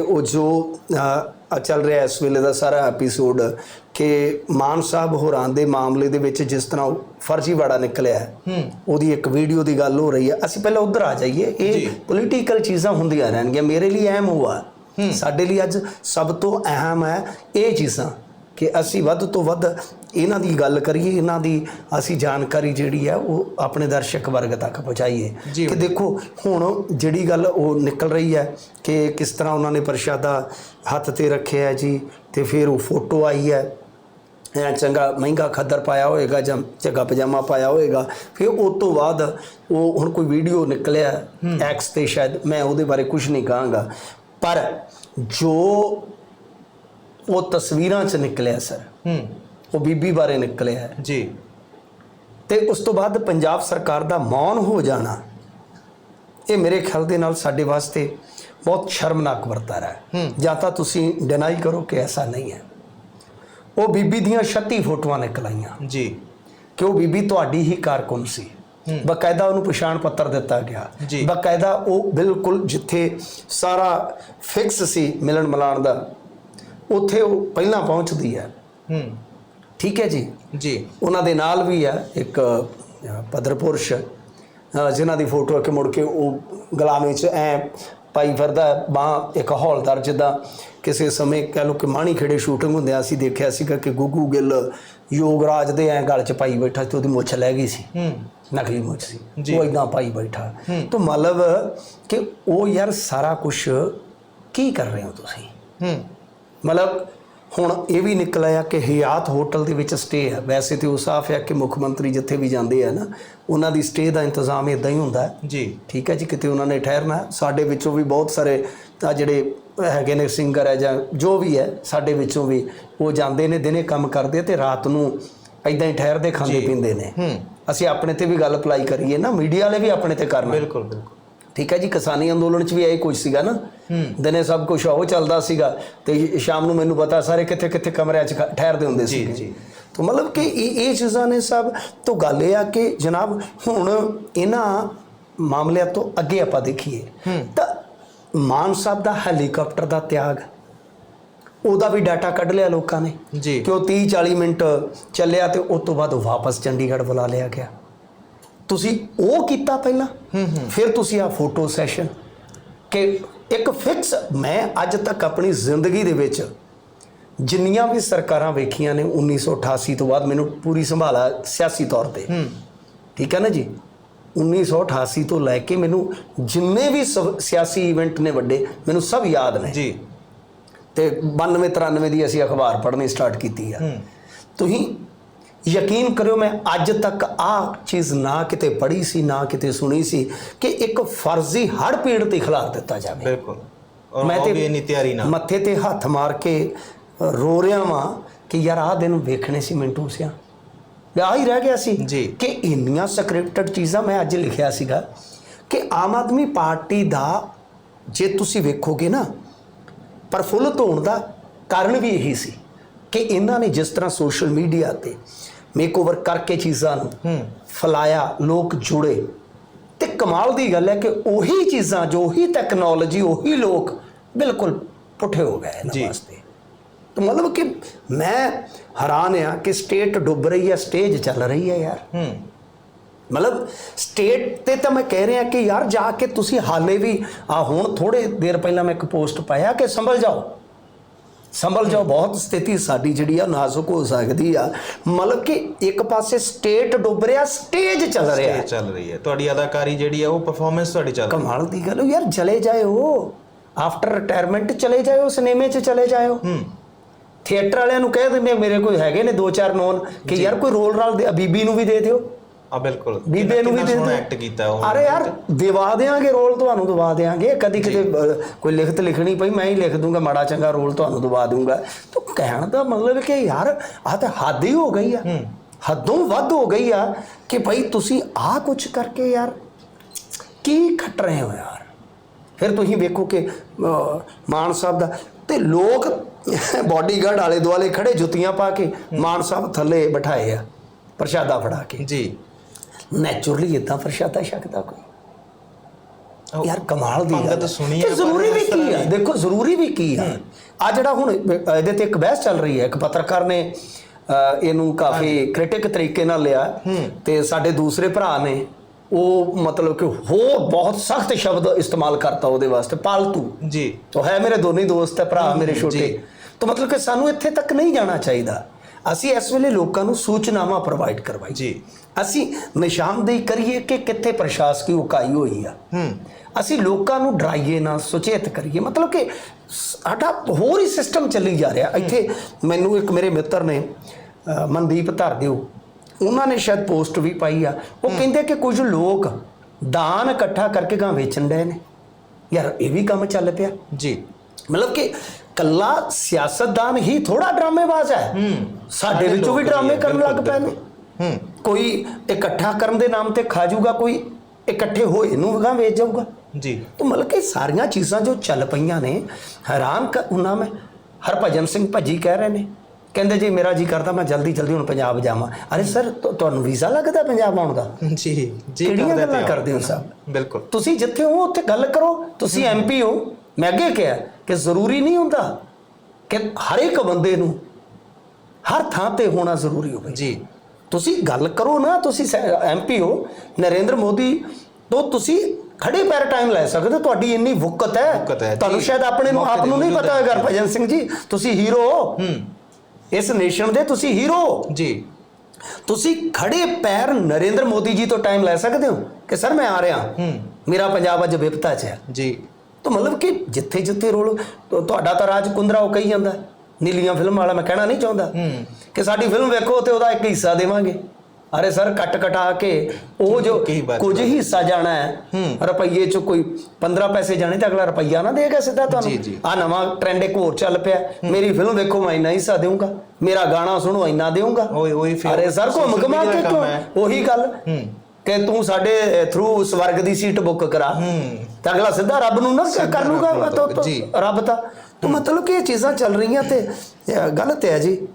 ਉਹ ਜੋ ਚੱਲ ਰਿਹਾ ਇਸ ਵੇਲੇ ਦਾ ਸਾਰਾ ਐਪੀਸੋਡ ਕਿ ਮਾਨ ਸਾਹਿਬ ਹੋਰਾਂ ਦੇ ਮਾਮਲੇ ਦੇ ਵਿੱਚ ਜਿਸ ਤਰ੍ਹਾਂ ਫਰਜ਼ੀਵਾੜਾ ਨਿਕਲਿਆ ਹੈ ਉਹਦੀ ਇੱਕ ਵੀਡੀਓ ਦੀ ਗੱਲ ਹੋ ਰਹੀ ਹੈ। ਅਸੀਂ ਪਹਿਲਾਂ ਉਧਰ ਆ ਜਾਈਏ। ਇਹ ਪੋਲੀਟੀਕਲ ਚੀਜ਼ਾਂ ਹੁੰਦੀਆਂ ਰਹਿਣਗੀਆਂ। ਮੇਰੇ ਲਈ ਅਹਿਮ ਹੋਆ ਸਾਡੇ ਲਈ ਅੱਜ ਸਭ ਤੋਂ ਅਹਿਮ ਹੈ ਇਹ ਚੀਜ਼ਾਂ। ਕਿ ਅਸੀਂ ਵੱਧ ਤੋਂ ਵੱਧ ਇਹਨਾਂ ਦੀ ਗੱਲ ਕਰੀਏ ਇਹਨਾਂ ਦੀ ਅਸੀਂ ਜਾਣਕਾਰੀ ਜਿਹੜੀ ਹੈ ਉਹ ਆਪਣੇ ਦਰਸ਼ਕ ਵਰਗ ਤੱਕ ਪਹੁੰਚਾਈਏ। ਕਿ ਦੇਖੋ ਹੁਣ ਜਿਹੜੀ ਗੱਲ ਉਹ ਨਿਕਲ ਰਹੀ ਹੈ ਕਿ ਕਿਸ ਤਰ੍ਹਾਂ ਉਹਨਾਂ ਨੇ ਪ੍ਰਸ਼ਾਦਾ ਹੱਥ ਤੇ ਰੱਖਿਆ ਹੈ ਜੀ ਤੇ ਫਿਰ ਉਹ ਫੋਟੋ ਆਈ ਹੈ। ਐ ਚੰਗਾ ਮਹਿੰਗਾ ਖੱਦਰ ਪਾਇਆ ਹੋਏਗਾ ਜਾਂ ਚੰਗਾ ਪਜਾਮਾ ਪਾਇਆ ਹੋਏਗਾ। ਫਿਰ ਉਸ ਤੋਂ ਬਾਅਦ ਉਹ ਹੁਣ ਕੋਈ ਵੀਡੀਓ ਨਿਕਲਿਆ ਐਕਸ ਤੇ ਸ਼ਾਇਦ ਮੈਂ ਉਹਦੇ ਬਾਰੇ ਕੁਝ ਨਹੀਂ ਕਹਾਂਗਾ। ਪਰ ਜੋ ਉਹ ਤਸਵੀਰਾਂ 'ਚ ਨਿਕਲਿਆ ਸਰ। ਹੂੰ। ਉਹ ਬੀਬੀ ਬਾਰੇ ਨਿਕਲਿਆ ਹੈ। ਜੀ। ਤੇ ਉਸ ਤੋਂ ਬਾਅਦ ਪੰਜਾਬ ਸਰਕਾਰ ਦਾ ਮੌਨ ਹੋ ਜਾਣਾ ਇਹ ਮੇਰੇ ਖਿਆਲ ਦੇ ਨਾਲ ਸਾਡੇ ਵਾਸਤੇ ਬਹੁਤ ਸ਼ਰਮਨਾਕ ਵਰਤਾਰਾ ਹੈ। ਜਾਂ ਤਾਂ ਤੁਸੀਂ ਡਿਨਾਈ ਕਰੋ ਕਿ ਐਸਾ ਨਹੀਂ ਹੈ। ਉਹ ਬੀਬੀ ਦੀਆਂ 36 ਫੋਟੋਆਂ ਨਿਕਲਾਈਆਂ। ਜੀ। ਕਿ ਉਹ ਬੀਬੀ ਤੁਹਾਡੀ ਹੀ ਕਾਰਕੁਨ ਸੀ? ਬਕਾਇਦਾ ਉਹਨੂੰ ਪਛਾਣ ਪੱਤਰ ਦਿੱਤਾ ਗਿਆ। ਬਕਾਇਦਾ ਉਹ ਬਿਲਕੁਲ ਜਿੱਥੇ ਸਾਰਾ ਫਿਕਸ ਸੀ ਮਿਲਣ ਮਿਲਾਣ ਦਾ ਉੱਥੇ ਉਹ ਪਹਿਲਾਂ ਪਹੁੰਚਦੀ ਹੈ। ਹੂੰ। ਠੀਕ ਹੈ ਜੀ? ਜੀ। ਉਹਨਾਂ ਦੇ ਨਾਲ ਵੀ ਆ ਇੱਕ ਪਦਰ ਪੁਰਸ਼ ਜਿਨ੍ਹਾਂ ਦੀ ਫੋਟੋ ਕਿ ਮੁੜ ਕੇ ਉਹ ਗੁਲਾਮੀ ਚ ਐ ਪਾਈ ਫਿਰਦਾ ਬਾਹ ਇੱਕ ਹੌਲਦਾਰ ਜਿੱਦਾਂ ਕਿਸੇ ਸਮੇਂ ਕਹਿ ਲਓ ਕਿ ਮਾਣੀ ਖੇੜੇ ਸ਼ੂਟਿੰਗ ਹੁੰਦਿਆਂ ਅਸੀਂ ਦੇਖਿਆ ਸੀਗਾ ਕਿ ਗੁੱਗੂ ਗਿੱਲ ਯੋਗਰਾਜ ਦੇ ਐ ਗਲ ਚ ਪਾਈ ਬੈਠਾ ਤੇ ਉਹਦੀ ਮੁੱਛ ਲੈ ਗਈ ਸੀ। ਹੂੰ। ਨਕਲੀ ਮੁੱਛ ਸੀ। ਉਹ ਇਦਾਂ ਪਾਈ ਬੈਠਾ। ਤਾਂ ਮਤਲਬ ਕਿ ਉਹ ਯਾਰ ਸਾਰਾ ਕੁਝ ਕੀ ਕਰ ਰਹੇ ਹੋ ਤੁਸੀਂ? ਹੂੰ। ਮਤਲਬ ਹੁਣ ਇਹ ਵੀ ਨਿਕਲ ਆਇਆ ਕਿ ਹਿਆਤ ਹੋਟਲ ਦੇ ਵਿੱਚ ਸਟੇ ਹੈ। ਵੈਸੇ ਤੇ ਉਹ ਸਾਫ਼ ਹੈ ਕਿ ਮੁੱਖ ਮੰਤਰੀ ਜਿੱਥੇ ਵੀ ਜਾਂਦੇ ਆ ਨਾ ਉਹਨਾਂ ਦੀ ਸਟੇ ਦਾ ਇੰਤਜ਼ਾਮ ਇਦਾਂ ਹੀ ਹੁੰਦਾ ਹੈ। ਜੀ। ਠੀਕ ਹੈ ਜੀ ਕਿਤੇ ਉਹਨਾਂ ਨੇ ਠਹਿਰਨਾ। ਸਾਡੇ ਵਿੱਚੋਂ ਵੀ ਬਹੁਤ ਸਾਰੇ ਆ ਜਿਹੜੇ ਹੈਗੇ ਨੇ ਸਿੰਗਰ ਹੈ ਜਾਂ ਜੋ ਵੀ ਹੈ ਸਾਡੇ ਵਿੱਚੋਂ ਵੀ ਉਹ ਜਾਂਦੇ ਨੇ ਦਿਨੇ ਕੰਮ ਕਰਦੇ ਤੇ ਰਾਤ ਨੂੰ ਇਦਾਂ ਹੀ ਠਹਿਰਦੇ ਖਾਂਦੇ ਪੀਂਦੇ ਨੇ। ਅਸੀਂ ਆਪਣੇ ਤੇ ਵੀ ਗੱਲ ਅਪਲਾਈ ਕਰੀਏ ਨਾ ਮੀਡੀਆ ਵਾਲੇ ਵੀ ਆਪਣੇ ਤੇ ਕਰਨਾ ਬਿਲਕੁਲ ਬਿਲਕੁਲ। ਠੀਕ ਹੈ ਜੀ ਕਿਸਾਨੀ ਅੰਦੋਲਨ ਚ ਵੀ ਇਹ ਕੁਝ ਸੀਗਾ ਨਾ। ਦਿਨੇ ਸਭ ਕੁਝ ਉਹ ਚੱਲਦਾ ਸੀਗਾ ਤੇ ਸ਼ਾਮ ਨੂੰ ਮੈਨੂੰ ਪਤਾ ਸਾਰੇ ਕਿੱਥੇ ਕਿੱਥੇ ਕਮਰਿਆਂ 'ਚ ਠਹਿਰਦੇ ਹੁੰਦੇ ਸੀ ਜੀ। ਤਾਂ ਮਤਲਬ ਕਿ ਇਹ ਇਹ ਚੀਜ਼ਾਂ ਨੇ ਸਭ। ਤੋਂ ਗੱਲ ਇਹ ਆ ਕਿ ਜਨਾਬ ਹੁਣ ਇਹਨਾਂ ਮਾਮਲਿਆਂ ਤੋਂ ਅੱਗੇ ਆਪਾਂ ਦੇਖੀਏ ਤਾਂ ਮਾਨ ਸਾਹਿਬ ਦਾ ਹੈਲੀਕਾਪਟਰ ਦਾ ਤਿਆਗ ਉਹਦਾ ਵੀ ਡਾਟਾ ਕੱਢ ਲਿਆ ਲੋਕਾਂ ਨੇ ਜੀ। ਕਿ ਉਹ 30 40 ਮਿੰਟ ਚੱਲਿਆ ਤੇ ਉਸ ਤੋਂ ਬਾਅਦ ਵਾਪਸ ਚੰਡੀਗੜ੍ਹ ਬੁਲਾ ਲਿਆ ਗਿਆ। ਤੁਸੀਂ ਉਹ ਕੀਤਾ ਪਹਿਲਾਂ? ਫਿਰ ਤੁਸੀਂ ਆ ਫੋਟੋ ਸੈਸ਼ਨ ਕਿ ਇੱਕ ਫਿਕਸ ਮੈਂ ਅੱਜ ਤੱਕ ਆਪਣੀ ਜ਼ਿੰਦਗੀ ਦੇ ਵਿੱਚ ਜਿੰਨੀਆਂ ਵੀ ਸਰਕਾਰਾਂ ਵੇਖੀਆਂ ਨੇ 1988 ਤੋਂ ਬਾਅਦ ਮੈਨੂੰ ਪੂਰੀ ਸੰਭਾਲਾ ਸਿਆਸੀ ਤੌਰ ਤੇ। ਠੀਕ ਹੈ ਨਾ ਜੀ? 1988 ਤੋਂ ਲੈ ਕੇ ਮੈਨੂੰ ਜਿੰਨੇ ਵੀ ਸਿਆਸੀ ਇਵੈਂਟ ਨੇ ਵੱਡੇ ਮੈਨੂੰ ਸਭ ਯਾਦ ਨੇ। ਜੀ। ਤੇ 92 93 ਦੀ ਅਸੀਂ ਅਖਬਾਰ ਪੜ੍ਹਨੀ ਸਟਾਰਟ ਕੀਤੀ ਆ। ਤੁਸੀਂ ਯਕੀਨ ਕਰਿਓ ਮੈਂ ਅੱਜ ਤੱਕ ਆ ਚੀਜ਼ ਨਾ ਕਿਤੇ ਪੜ੍ਹੀ ਸੀ ਨਾ ਕਿਤੇ ਸੁਣੀ ਸੀ ਕਿ ਇੱਕ ਫਰਜ਼ੀ ਹੜ ਪੀੜ ਤੇ ਖਿਲਾਫ ਦਿੱਤਾ ਜਾਵੇ। ਬਿਲਕੁਲ। ਔਰ ਮੈਂ ਤੇ ਤੇ ਇੰਨੀ ਤਿਆਰੀ ਨਾਲ। ਮੱਥੇ ਤੇ ਹੱਥ ਮਾਰ ਕੇ ਰੋ ਰਿਹਾ ਵਾਂ ਕਿ ਯਾਰ ਆਹ ਦਿਨ ਵੇਖਣੇ ਸੀ ਮਿੰਟੂ ਸਿਆ। ਆ ਹੀ ਰਹਿ ਗਿਆ ਸੀ। ਕਿ ਇੰਨੀਆਂ ਸਕ੍ਰਿਪਟਡ ਚੀਜ਼ਾਂ ਮੈਂ ਅੱਜ ਲਿਖਿਆ ਸੀਗਾ ਕਿ ਆਮ ਆਦਮੀ ਪਾਰਟੀ ਦਾ ਜੇ ਤੁਸੀਂ ਵੇਖੋਗੇ ਨਾ ਪ੍ਰਫੁੱਲਤ ਹੋਣ ਦਾ ਕਾਰਨ ਵੀ ਇਹੀ ਸੀ। ਕਿ ਇਹਨਾਂ ਨੇ ਜਿਸ ਤਰ੍ਹਾਂ ਸੋਸ਼ਲ ਮੀਡੀਆ ਤੇ ਮੇਕਓਵਰ ਕਰਕੇ ਚੀਜ਼ਾਂ ਨੂੰ ਫਲਾਇਆ ਲੋਕ ਜੁੜੇ। ਤੇ ਕਮਾਲ ਦੀ ਗੱਲ ਹੈ ਕਿ ਉਹੀ ਚੀਜ਼ਾਂ ਜੋ ਉਹੀ ਟੈਕਨੋਲੋਜੀ ਉਹੀ ਲੋਕ ਬਿਲਕੁਲ ਪੁੱਠੇ ਹੋ ਗਏ ਇਹਨਾਂ। ਵਾਸਤੇ। ਤਾਂ ਮਤਲਬ ਕਿ ਮੈਂ ਹੈਰਾਨ ਆ ਕਿ ਸਟੇਟ ਡੁੱਬ ਰਹੀ ਹੈ ਸਟੇਜ ਚੱਲ ਰਹੀ ਹੈ ਯਾਰ। ਹੂੰ। ਮਤਲਬ ਸਟੇਟ ਤੇ ਤਾਂ ਮੈਂ ਕਹਿ ਰਿਹਾ ਕਿ ਯਾਰ ਜਾ ਕੇ ਤੁਸੀਂ ਹਾਲੇ ਵੀ ਆ ਹੁਣ ਥੋੜੇ ਦੇਰ ਪਹਿਲਾਂ ਮੈਂ ਇੱਕ ਪੋਸਟ ਪਾਇਆ ਕਿ ਸੰਭਲ ਜਾਓ। ਸੰਭਲ ਜਾਓ ਬਹੁਤ ਸਥਿਤੀ ਸਾਡੀ ਜਿਹੜੀ ਆ ਨਾਜ਼ੁਕ ਹੋ ਸਕਦੀ ਆ। ਮਤਲਬ ਕਿ ਇੱਕ ਪਾਸੇ ਸਟੇਟ ਡੁੱਬ ਰਿਹਾ ਸਟੇਜ ਚੱਲ ਰਿਹਾ। ਇਹ ਚੱਲ ਰਹੀ ਹੈ। ਤੁਹਾਡੀ ਅਦਾਕਾਰੀ ਜਿਹੜੀ ਹੈ ਉਹ ਪਰਫਾਰਮੈਂਸ ਤੁਹਾਡੀ ਚੱਲ ਰਹੀ ਕਮਾਲ ਦੀ ਗੱਲ ਯਾਰ ਚਲੇ ਜਾਇਓ। ਆਫਟਰ ਰਿਟਾਇਰਮੈਂਟ ਚਲੇ ਜਾਇਓ ਸਿਨੇਮੇ 'ਚ ਚਲੇ ਜਾਇਓ। ਹੂੰ। ਥੀਏਟਰ ਵਾਲਿਆਂ ਨੂੰ ਕਹਿ ਦਿੰਦੇ ਆ, ਮੇਰੇ ਕੋਈ ਹੈਗੇ ਨੇ ਦੋ ਚਾਰ ਨੋਨ ਕਿ ਯਾਰ ਕੋਈ ਰੋਲ ਰਾਲ ਦੇ ਬੀਬੀ ਨੂੰ ਵੀ ਦੇ ਦਿਓ। ਆ ਬਿਲਕੁਲ। ਬੀਬੇ ਨੂੰ ਵੀ ਦੇ ਦਿਓ। ਐਕਟ ਕੀਤਾ ਉਹ ਅਰੇ ਯਾਰ ਦਿਵਾ ਦੇਾਂਗੇ ਰੋਲ ਤੁਹਾਨੂੰ ਦਵਾ ਦੇਾਂਗੇ ਕਦੀ ਕਿਤੇ ਕੋਈ ਲਿਖਤ ਲਿਖਣੀ ਪਈ ਮੈਂ ਹੀ ਲਿਖ ਦੂੰਗਾ ਮਾੜਾ ਚੰਗਾ ਰੋਲ ਤੁਹਾਨੂੰ ਦਵਾ ਦੂੰਗਾ। ਤਾਂ ਕਹਿਣ ਦਾ ਮਤਲਬ ਕਿ ਯਾਰ ਆਹ ਤਾਂ ਹੱਦ ਹੀ ਹੋ ਗਈ ਆ। ਹੱਦੋਂ ਵੱਧ ਹੋ ਗਈ ਆ ਕਿ ਭਾਈ ਤੁਸੀਂ ਆਹ ਕੁਝ ਕਰਕੇ ਯਾਰ ਕੀ ਖੱਟ ਰਹੇ ਹੋ ਯਾਰ? ਫਿਰ ਤੁਸੀਂ ਵੇਖੋ ਕਿ ਮਾਨ ਸਾਹਿਬ ਦਾ ਤੇ ਲੋਕ ਬਾਡੀਗਾਰਡ ਆਲੇ ਦੁਆਲੇ ਖੜੇ ਜੁੱਤੀਆਂ ਪਾ ਕੇ ਮਾਨ ਸਾਹਿਬ ਥੱਲੇ ਬਿਠਾਏ ਆ ਪ੍ਰਸ਼ਾਦਾ ਫੜਾ ਕੇ। ਜੀ। ਨੈਚੁਰਲੀ ਇਦਾਂ ਪ੍ਰਸ਼ਾਦਾ ਛਕਦਾ ਕੋਈ। ਯਾਰ ਕਮਾਲ ਦੀ ਗੱਲ। ਸੁਣੀ ਹੈ, ਜ਼ਰੂਰੀ ਵੀ ਕੀ ਆ? ਦੇਖੋ ਜ਼ਰੂਰੀ ਵੀ ਕੀ ਆ? ਆ ਜਿਹੜਾ ਹੁਣ ਇਹਦੇ ਤੇ ਇੱਕ ਬਹਿਸ ਚੱਲ ਰਹੀ ਹੈ। ਇੱਕ ਪੱਤਰਕਾਰ ਨੇ ਇਹਨੂੰ ਕਾਫੀ ਕ੍ਰਿਟਿਕ ਤਰੀਕੇ ਨਾਲ ਲਿਆ। ਤੇ ਸਾਡੇ ਦੂਸਰੇ ਭਰਾ ਨੇ ਉਹ ਮਤਲਬ ਕਿ ਹੋਰ ਬਹੁਤ ਸਖਤ ਸ਼ਬਦ ਇਸਤੇਮਾਲ ਕਰਤਾ ਉਹਦੇ ਵਾਸਤੇ ਪਾਲਤੂ। ਜੀ। ਤੋ ਹੈ ਮੇਰੇ ਦੋਨੇ ਦੋਸਤ ਹੈ ਭਰਾ ਮੇਰੇ ਛੋਟੇ। ਤਾਂ ਮਤਲਬ ਕਿ ਸਾਨੂੰ ਇੱਥੇ ਤੱਕ ਨਹੀਂ ਜਾਣਾ ਚਾਹੀਦਾ। ਅਸੀਂ ਇਸ ਵੇਲੇ ਲੋਕਾਂ ਨੂੰ ਸੂਚਨਾਵਾਂ ਪ੍ਰੋਵਾਈਡ ਕਰਵਾਈ। ਜੀ। ਅਸੀਂ ਨਿਸ਼ਾਨਦੇਹੀ ਕਰੀਏ ਕਿ ਕਿੱਥੇ ਪ੍ਰਸ਼ਾਸਕੀ ਉਕਾਈ ਹੋਈ ਆ। ਹੂੰ। ਅਸੀਂ ਲੋਕਾਂ ਨੂੰ ਡਰਾਈਏ ਨਾ ਸੁਚੇਤ ਕਰੀਏ। ਮਤਲਬ ਕਿ ਸਾਡਾ ਹੋਰ ਹੀ ਸਿਸਟਮ ਚੱਲੀ ਜਾ ਰਿਹਾ। ਇੱਥੇ ਮੈਨੂੰ ਇੱਕ ਮੇਰੇ ਮਿੱਤਰ ਨੇ ਮਨਦੀਪ ਧਰਦਿਓ ਉਹਨਾਂ ਨੇ ਸ਼ਾਇਦ ਪੋਸਟ ਵੀ ਪਾਈ ਆ। ਉਹ ਕਹਿੰਦੇ ਕਿ ਕੁਝ ਲੋਕ ਦਾਨ ਇਕੱਠਾ ਕਰਕੇ ਗਾਂ ਵੇਚਣ ਡਏ ਨੇ। ਯਾਰ ਇਹ ਵੀ ਕੰਮ ਚੱਲ ਪਿਆ। ਜੀ। ਮਤਲਬ ਕਿ ਕੱਲਾ ਸਿਆਸਤਦਾਨ ਹੀ ਥੋੜਾ ਡਰਾਮੇਬਾਜ਼ ਹੈ। ਸਾਡੇ ਵਿੱਚੋਂ ਵੀ ਡਰਾਮੇ ਕਰਨ ਲੱਗ ਪਏ ਨੇ। ਹੂੰ। ਕੋਈ ਇਕੱਠਾ ਕਰਨ ਦੇ ਨਾਮ ਤੇ ਖਾ ਜਾਊਗਾ ਕੋਈ ਇਕੱਠੇ ਹੋਏ ਨੂੰ ਗਾਂ ਵੇਚ ਜਾਊਗਾ। ਜੀ। ਤਾਂ ਮਤਲਬ ਕਿ ਸਾਰੀਆਂ ਚੀਜ਼ਾਂ ਜੋ ਚੱਲ ਪਈਆਂ ਨੇ ਹੈਰਾਨ ਕ- ਉਹਨਾਂ ਮੈਂ। ਹਰਭਜਨ ਸਿੰਘ ਭੱਜੀ ਕਹਿ ਰਹੇ ਨੇ। ਕਹਿੰਦੇ ਜੀ ਮੇਰਾ ਜੀ ਕਰਦਾ ਮੈਂ ਜਲਦੀ ਜਲਦੀ ਹੁਣ ਪੰਜਾਬ ਜਾਵਾਂ। ਅਰੇ ਸਰ ਤੁਹਾਨੂੰ ਵੀਜ਼ਾ ਲੱਗਦਾ ਪੰਜਾਬ ਆਉਣ ਦਾ? ਜੀ ਜੀ ਕਿਹੜੀਆਂ ਕਰਦੇ ਗੱਲਾਂ ਕਰਦੇ ਹੋ ਸਾਹਿਬ ਬਿਲਕੁਲ। ਤੁਸੀਂ ਜਿੱਥੇ ਹੋ ਉੱਥੇ ਗੱਲ ਕਰੋ। ਤੁਸੀਂ ਐਮਪੀ ਹੋ। ਮੈਂ ਅੱਗੇ ਕਿਹਾ ਕਿ ਜ਼ਰੂਰੀ ਨਹੀਂ ਹੁੰਦਾ ਕਿ ਹਰ ਇੱਕ ਬੰਦੇ ਨੂੰ ਹਰ ਥਾਂ ਤੇ ਹੋਣਾ ਜ਼ਰੂਰੀ ਹੋਵੇ। ਜੀ। ਤੁਸੀਂ ਗੱਲ ਕਰੋ ਨਾ ਤੁਸੀਂ ਐਮਪੀ ਹੋ ਨਰਿੰਦਰ ਮੋਦੀ ਤੋਂ ਤੁਸੀਂ ਖੜੇ ਪੈਰ ਟਾਈਮ ਲੈ ਸਕਦੇ ਹੋ। ਤੁਹਾਡੀ ਇੰਨੀ ਵੁਕਤ ਹੈ। ਤੁਹਾਨੂੰ। ਸ਼ਾਇਦ ਆਪਣੇ ਨੂੰ ਆਪ ਨੂੰ ਨਹੀਂ ਪਤਾ ਹੈ। ਹੋਵੇਗਾ ਭਜਨ ਸਿੰਘ ਜੀ ਤੁਸੀਂ ਹੀਰੋ ਹੋ। ਇਸ ਨੇਸ਼ਨ ਦੇ ਤੁਸੀਂ ਹੀਰੋ ਹੋ। ਜੀ। ਤੁਸੀਂ ਖੜੇ ਪੈਰ ਨਰਿੰਦਰ ਮੋਦੀ ਜੀ ਤੋਂ ਟਾਈਮ ਲੈ ਸਕਦੇ ਹੋ? ਕਿ ਸਰ ਮੈਂ ਆ ਰਿਹਾ। ਮੇਰਾ ਪੰਜਾਬ ਅੱਜ ਵਿਪਤਾ 'ਚ ਹੈ। ਜੀ। ਤਾਂ ਮਤਲਬ ਕਿ ਜਿੱਥੇ ਜਿੱਥੇ ਰੋਲ ਤੁਹਾਡਾ ਤਾਂ ਰਾਜ ਕੁੰਦਰਾ ਉਹ ਕਹੀ ਜਾਂਦਾ। ਨੀਲੀਆਂ ਫਿਲਮ ਵਾਲਾ ਮੈਂ ਕਹਿਣਾ ਨਹੀਂ ਚਾਹੁੰਦਾ। ਕਿ ਸਾਡੀ ਫਿਲਮ ਵੇਖੋ ਤੇ ਉਹਦਾ ਇੱਕ ਹਿੱਸਾ ਦੇਵਾਂਗੇ। ਅਰੇ ਸਰ ਕੱਟ ਕਟਾ ਕੇ ਉਹ ਜੋ ਕੁਝ ਹਿੱਸਾ ਜਾਣਾ ਹੈ। ਰੁਪਈਏ ਚ ਕੋਈ 15 ਪੈਸੇ ਜਾਣੇ ਤਾਂ ਅਗਲਾ ਰੁਪਈਆ ਨਾ ਦੇਗਾ ਸਿੱਧਾ ਤੁਹਾਨੂੰ। ਆ ਨਵਾਂ ਟ੍ਰੈਂਡ ਇੱਕ ਹੋਰ ਚੱਲ ਪਿਆ। ਮੇਰੀ ਫਿਲਮ ਵੇਖੋ ਮੈਂ ਇੰਨਾ ਹਿੱਸਾ ਦੇਵਾਂਗਾ ਮੇਰਾ ਗਾਣਾ ਸੁਣੋ ਇੰਨਾ ਦੇਵਾਂਗਾ ਉਹੀ ਫਿਰ ਅਰੇ ਸਰ ਘੁੰਮ ਘਮਾ ਕੇ ਕਿਉਂ। ਉਹੀ ਗੱਲ। ਕਿ ਤੂੰ ਸਾਡੇ ਥਰੂ ਸਵਰਗ ਦੀ ਸੀਟ ਬੁੱਕ ਕਰਾ। ਤਾਂ ਅਗਲਾ ਸਿੱਧਾ ਰੱਬ ਨੂੰ ਨਾ ਕਰ ਲੂਗਾ ਰੱਬ ਤਾਂ- ਤਾਂ- ਮਤਲਬ ਕਿ ਇਹ ਚੀਜ਼ਾਂ ਚੱਲ ਰਹੀਆਂ ਤੇ ਇਹ ਗਲਤ ਹੈ ਜੀ।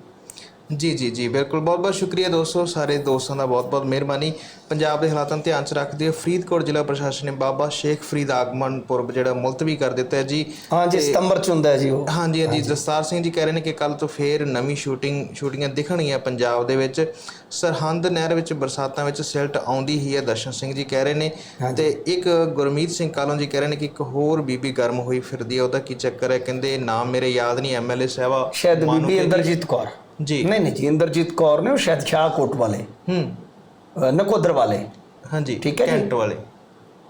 ਜੀ ਜੀ ਜੀ ਬਿਲਕੁਲ। ਬਹੁਤ ਬਹੁਤ ਸ਼ੁਕਰੀਆ ਦੋਸਤੋ ਸਾਰੇ ਦੋਸਤਾਂ ਦਾ ਬਹੁਤ ਬਹੁਤ ਮਿਹਰਬਾਨੀ। ਪੰਜਾਬ ਦੇ ਹਾਲਾਤਾਂ ਨੂੰ ਧਿਆਨ 'ਚ ਰੱਖਦੇ ਹੋਏ ਫਰੀਦਕੋਟ ਜ਼ਿਲ੍ਹਾ ਪ੍ਰਸ਼ਾਸਨ ਨੇ ਬਾਬਾ ਸ਼ੇਖ ਫਰੀਦ ਆਗਮਨ ਪੁਰਬ ਜਿਹੜਾ ਮੁਲਤਵੀ ਕਰ ਦਿੱਤਾ ਹੈ ਜੀ। ਹਾਂ ਜੀ ਸਤੰਬਰ ਚ ਹੁੰਦਾ ਹੈ ਜੀ ਉਹ। ਹਾਂਜੀ ਹਾਂਜੀ ਦਸਤਾਰ ਸਿੰਘ ਜੀ ਕਹਿ ਰਹੇ ਨੇ ਕਿ ਕੱਲ ਤੋਂ ਫੇਰ ਨਵੀਂ ਸ਼ੂਟਿੰਗ ਸ਼ੂਟਿੰਗਾਂ ਦਿਖਣਗੀਆਂ ਪੰਜਾਬ ਦੇ ਵਿੱਚ। ਸਰਹੰਦ ਨਹਿਰ ਵਿੱਚ ਬਰਸਾਤਾਂ ਵਿੱਚ ਸਿਲਟ ਆਉਂਦੀ ਹੀ ਹੈ ਦਰਸ਼ਨ ਸਿੰਘ ਜੀ ਕਹਿ ਰਹੇ ਨੇ। ਤੇ ਇੱਕ ਗੁਰਮੀਤ ਸਿੰਘ ਕਾਲੋਂ ਜੀ ਕਹਿ ਰਹੇ ਨੇ ਕਿ ਇੱਕ ਹੋਰ ਬੀਬੀ ਗਰਮ ਹੋਈ ਫਿਰਦੀ ਹੈ ਉਹਦਾ ਕੀ ਚੱਕਰ ਹੈ? ਕਹਿੰਦੇ ਨਾਮ ਮੇਰੇ ਯਾਦ ਨਹੀਂ ਐਮਐਲਏ ਸਾਹਿਬਾ ਸ਼ਾਇਦ ਬੀਬੀ ਇੰਦਰਜੀਤ ਕੌਰ। ਜੀ। ਨਹੀਂ ਨਹੀਂ ਜੀ ਇੰਦਰਜੀਤ ਕੌਰ ਨੇ ਉਹ ਸ਼ਾਇਦ ਸ਼ਾਹਕੋਟ ਵਾਲੇ। ਹੂੰ। ਨਕੋਦਰ ਵਾਲੇ। ਹਾਂਜੀ ਠੀਕ ਹੈ ਜੀ। ਕੈਂਟ ਵਾਲੇ।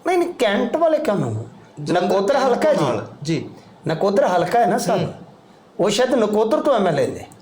ਨਹੀਂ ਨਹੀਂ ਕੈਂਟ ਵਾਲੇ ਕਿਉਂ ਨੂੰ ਨਕੋਦਰ ਹਲਕਾ ਜੀ। ਜੀ। ਨਕੋਦਰ ਹਲਕਾ ਹੈ ਨਾ ਸਭ। ਉਹ ਸ਼ਾਇਦ ਨਕੋਦਰ ਤੋਂ ਐਮਐਲਏ ਨੇ।